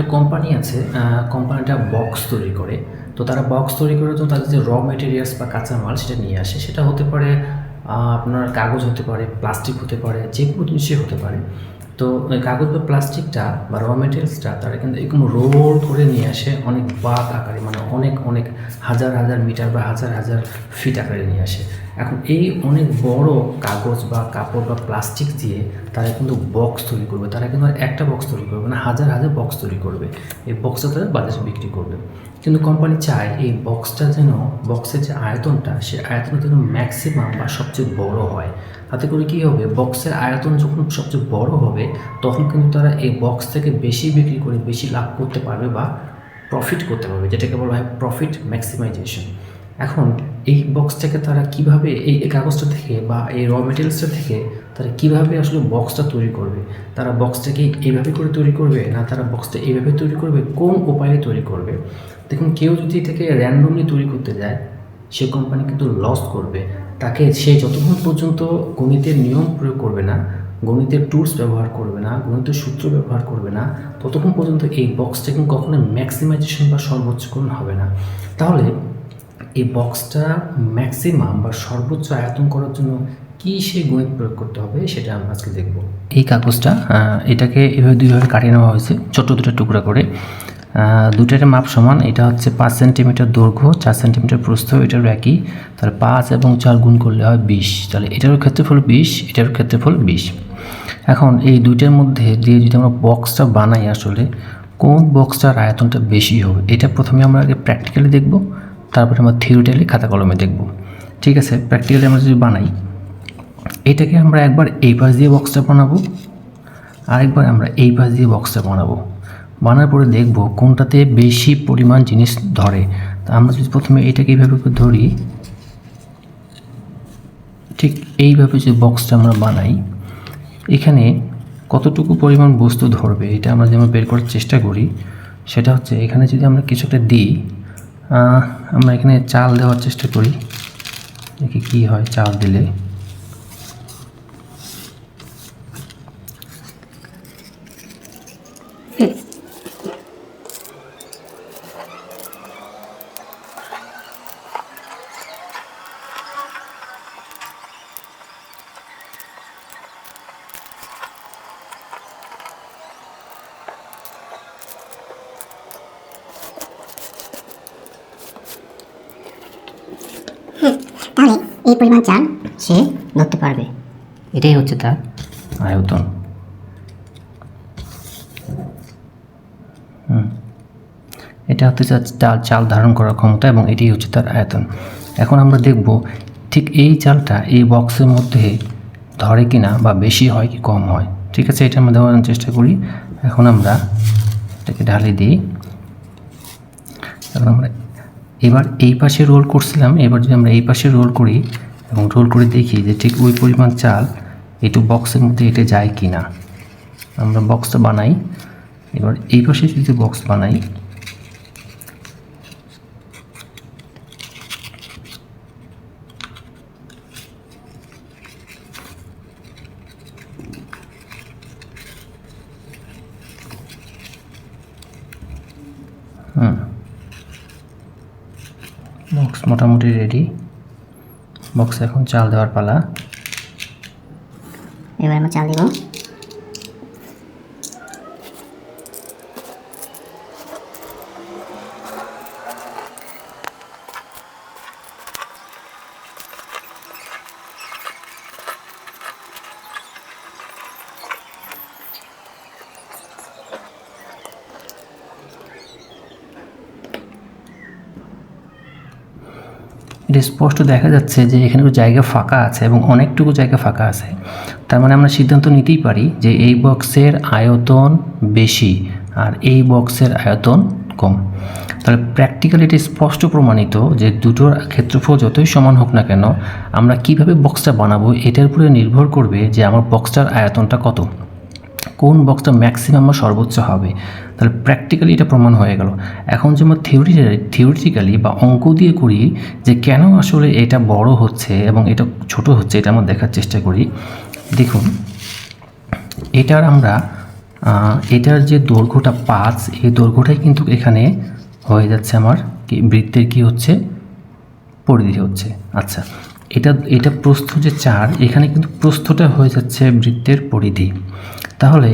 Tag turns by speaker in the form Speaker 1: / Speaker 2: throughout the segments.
Speaker 1: একটা কোম্পানি আছে কোম্পানিটা বক্স তৈরি করে। তো তারা বক্স তৈরি করে তো তাদের যে র মেটেরিয়ালস বা কাঁচামাল সেটা নিয়ে আসে। সেটা হতে পারে আপনার কাগজ হতে পারে প্লাস্টিক হতে পারে, যে কোনো জিনিসই হতে পারে। তো কাগজ বা প্লাস্টিকটা বা র মেটেরিয়ালসটা তারা কিন্তু এরকম রোল করে নিয়ে আসে, অনেক বাক আকারে মানে অনেক অনেক হাজার হাজার মিটার বা হাজার হাজার ফিট আকারে নিয়ে আসে। এখন এই অনেক বড় কাগজ বা কাপড় বা প্লাস্টিক দিয়ে তারা কিন্তু বক্স তৈরি করবে। তারা কিন্তু একটা বক্স তৈরি করবে না, হাজার হাজার বক্স তৈরি করবে। এই বক্সটা তারা বাজারে বিক্রি করবে। কিন্তু কোম্পানি চায় এই বক্সটা যেন বক্সের যে আয়তনটা, সে আয়তনটা যেন ম্যাক্সিমাম বা সবচেয়ে বড় হয়। তাতে করে কী হবে? বক্সের আয়তন যখন সবচেয়ে বড় হবে, তখন কিন্তু তারা এই বক্স থেকে বেশি বিক্রি করে, বেশি লাভ করতে পারবে বা প্রফিট করতে পারবে, যেটাকে বলা হয় প্রফিট ম্যাক্সিমাইজেশন এখন এই বক্সটাকে তারা কীভাবে এই কাগজটা থেকে বা এই র মেটেরিয়ালসটা থেকে তারা কীভাবে আসলে বক্সটা তৈরি করবে? তারা বক্সটাকে এইভাবে করে তৈরি করবে না তারা বক্সটা এইভাবে তৈরি করবে? কোন উপায়ে তৈরি করবে? দেখুন, কেউ যদি এটাকে র্যান্ডমলি তৈরি করতে যায়, সে কোম্পানি কিন্তু লস করবে। তাকে সে যতক্ষণ পর্যন্ত গণিতের নিয়ম প্রয়োগ করবে না, গণিতের টুলস ব্যবহার করবে না, গণিতের সূত্র ব্যবহার করবে না, ততক্ষণ পর্যন্ত এই বক্সটা কিন্তু কখনো ম্যাক্সিমাইজেশন বা সর্বোচ্চকরণ হবে না। তাহলে এই বক্সটা ম্যাক্সিমাম বা সর্বোচ্চ আয়তন করার জন্য কী সেই গণিত প্রয়োগ করতে হবে সেটা আমরা আজকে দেখব। এই কাগজটা এটাকে এভাবে দুইভাবে কাটিয়ে নেওয়া হয়েছে, ছোট দুটো টুকরা করে। দুটার মাপ সমান, এটা হচ্ছে পাঁচ সেন্টিমিটার দৈর্ঘ্য, চার সেন্টিমিটার প্রস্থ, এটারও একই। তাহলে পাঁচ এবং চার গুণ করলে হয় বিশ। তাহলে এটারও ক্ষেত্রফল বিশ, এটারও ক্ষেত্রফল বিশ। এখন এই দুইটার মধ্যে দিয়ে যদি আমরা বক্সটা বানাই আসলে, কোন বক্সটার আয়তনটা বেশি হবে, এটা প্রথমে আমরা আগে প্র্যাকটিক্যালি দেখব। তারপরে আমরা থিওরিটালি খাতা কলমে দেখব। ঠিক আছে? প্র্যাকটিক্যালি আমরা যদি বানাই, এটাকে আমরা একবার এই পাশ দিয়ে বক্সটা বানাবো, আরেকবার আমরা এই পাশ দিয়ে বক্সটা বানাবো। বানার পরে দেখব কোনটাতে বেশি পরিমাণ জিনিস ধরে। তা আমরা যদি প্রথমে এটাকে এইভাবে ধরি, ঠিক এইভাবে যে বক্সটা আমরা বানাই, এখানে কতটুকু পরিমাণ বস্তু ধরবে, এটা আমরা যেমন বের করার চেষ্টা করি, সেটা হচ্ছে এখানে যদি আমরা কিছু একটা দিই আমরা এখানে চাল দেওয়ার চেষ্টা করি। দেখি কী হয় চাল দিলে।
Speaker 2: তাহলে এই পরিমাণ চাল সে ধরতে পারবে।
Speaker 1: এটাই হচ্ছে তার আয়তন। এটা হচ্ছে চাল চাল ধারণ করার ক্ষমতা এবং এটাই হচ্ছে তার আয়তন। এখন আমরা দেখব ঠিক এই চালটা এই বক্সের মধ্যে ধরে কিনা বা বেশি হয় কি কম হয়। ঠিক আছে এটা আমরা দেওয়ার চেষ্টা করি। এখন আমরা এটাকে ঢালে দিই। এখন আমরা এবার এই পাশে রোল করছিলাম, এবার যদি আমরা এই পাশে রোল করি এবং রোল করে দেখি যে ঠিক ওই পরিমাণ চাল একটু বক্সের মধ্যে এটা যায় কি না আমরা বক্সটা বানাই। এবার এই পাশে যদি বক্স বানাই, হুম। বক্স মোটামুটি রেডি বক্স এখন চাল দেওয়ার পালা।
Speaker 2: এবার আমরা চাল দেবো।
Speaker 1: এটা স্পষ্ট দেখা যাচ্ছে যে এখানে জায়গা ফাঁকা আছে এবং অনেকটুকু জায়গা ফাঁকা আছে। তার মানে আমরা সিদ্ধান্ত নিতেই পারি যে এই বক্সের আয়তন বেশি আর এই বক্সের আয়তন কম। তাহলে প্র্যাকটিক্যালি এটা স্পষ্ট প্রমাণিত যে দুটোর ক্ষেত্রফল যতই সমান হোক না কেন, আমরা কীভাবে বক্সটা বানাবো এটার উপরে নির্ভর করবে যে আমার বক্সটার আয়তনটা কত। কোন বক্সটা ম্যাক্সিমাম বা সর্বোচ্চ হবে। তাহলে প্র্যাকটিক্যালি এটা প্রমাণ হয়ে গেল। এখন যে আমরা থিওরি থিওরিটিক্যালি বা অঙ্ক দিয়ে করি যে কেন আসলে এটা বড় হচ্ছে এবং এটা ছোট হচ্ছে, এটা আমরা দেখার চেষ্টা করি। দেখুন, এটার আমরা এটার যে দৈর্ঘ্যটা পাঁচ, এই দৈর্ঘ্যটাই কিন্তু এখানে হয়ে যাচ্ছে আমার কি, বৃত্তের কি হচ্ছে? পরিধি হচ্ছে। আচ্ছা এটা এটা প্রস্থ যে চার, এখানে কিন্তু প্রস্থটা হয়ে যাচ্ছে বৃত্তের পরিধি। তাহলে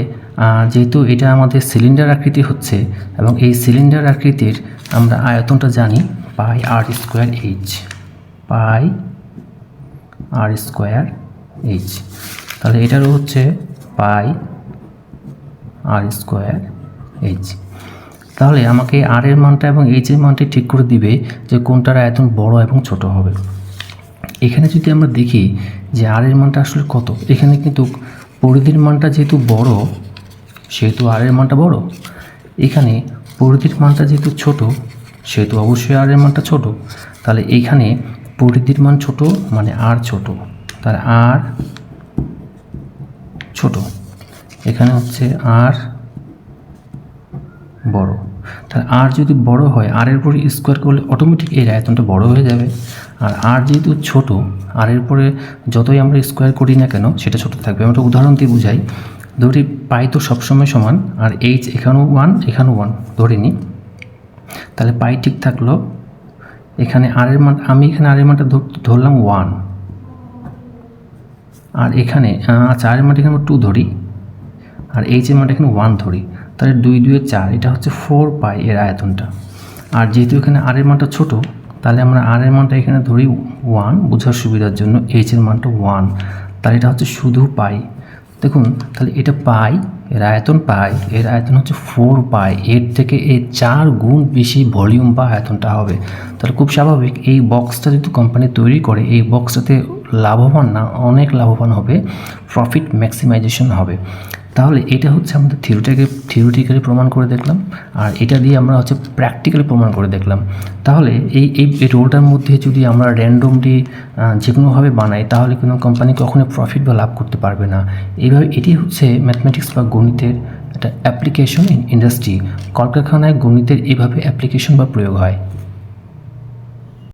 Speaker 1: যেহেতু এটা আমাদের সিলিন্ডার আকৃতি হচ্ছে এবং এই সিলিন্ডার আকৃতির আমরা আয়তনটা জানি pi r square h pi r square h তাহলে এটারও হচ্ছে পাই আর স্কোয়ার এইচ তাহলে আমাকে আর এর মানটা এবং এইচ এর মানটা ঠিক করে দিবে যে কোনটার আয়তন বড় এবং ছোট হবে। এখানে যদি আমরা দেখি যে আর এর মানটা আসলে কত, এখানে কিন্তু পরিধির মানটা যেহেতু বড় সেহেতু আর এর মানটা বড়। এখানে পরিধির মানটা যেহেতু ছোট, সেহেতু অবশ্যই আর এর মানটা ছোট। তাহলে এইখানে পরিধির মান ছোট মানে আর ছোট। তাহলে আর ছোট। এখানে হচ্ছে আর বড়। তাহলে আর যদি বড় হয় আর এর পরে স্কোয়ার করলে অটোমেটিক এর আয়তনটা বড় হয়ে যাবে। আর আর যেহেতু ছোট আর এর পরে যতই আমরা স্কোয়ার করি না কেন, সেটা ছোট থাকবে। আমরা উদাহরণ দিয়ে বুঝাই। ধরি পাই তো সবসময় সমান, আর এইচ এখানেও ওয়ান এখানেও ওয়ান ধরে নিই। তাহলে পাই ঠিক থাকল, এখানে আর এর মান আমি এখানে আর এর মানটা ধর- ধরলাম ওয়ান আর এখানে আচ্ছা আর এর মানটা এখানে টু ধরি, আর এইচ এর মানটা এখানে ওয়ান ধরি। তাহলে দুই দুয়ে চার, এটা হচ্ছে ফোর পাই এর আয়তনটা। আর যেহেতু এখানে আর এর মানটা ছোট, তাহলে আমরা আর এর মানটা এখানে ধরি ওয়ান বোঝার সুবিধার জন্য এইচ এর মানটা ওয়ান তাহলে এটা হচ্ছে শুধু পাই। দেখুন, তাহলে এটা পাই, এর আয়তন পাই, এর আয়তন হচ্ছে ফোর পাই, এর থেকে এর চার গুণ বেশি ভলিউম বা আয়তনটা হবে। তাহলে খুব স্বাভাবিক, এই বক্সটা যদি কোম্পানি তৈরি করে, এই বক্সটাতে লাভবান না, অনেক লাভবান হবে প্রফিট ম্যাক্সিমাইজেশন হবে। তাহলে এটা হচ্ছে আমাদের থিওরিটাকে থিওরিটিক্যালি প্রমাণ করে দেখলাম, আর এটা দিয়ে আমরা হচ্ছে প্র্যাকটিক্যালি প্রমাণ করে দেখলাম। তাহলে এই এই রোলটার মধ্যে যদি আমরা র্যান্ডমলি যে কোনোভাবে বানাই, তাহলে কোনো কোম্পানি কখনোই প্রফিট বা লাভ করতে পারবে না। এইভাবে এটি হচ্ছে ম্যাথমেটিক্স বা গণিতের একটা অ্যাপ্লিকেশন ইন ইন্ডাস্ট্রি কলকারখানায় গণিতের এইভাবে অ্যাপ্লিকেশন বা প্রয়োগ হয়।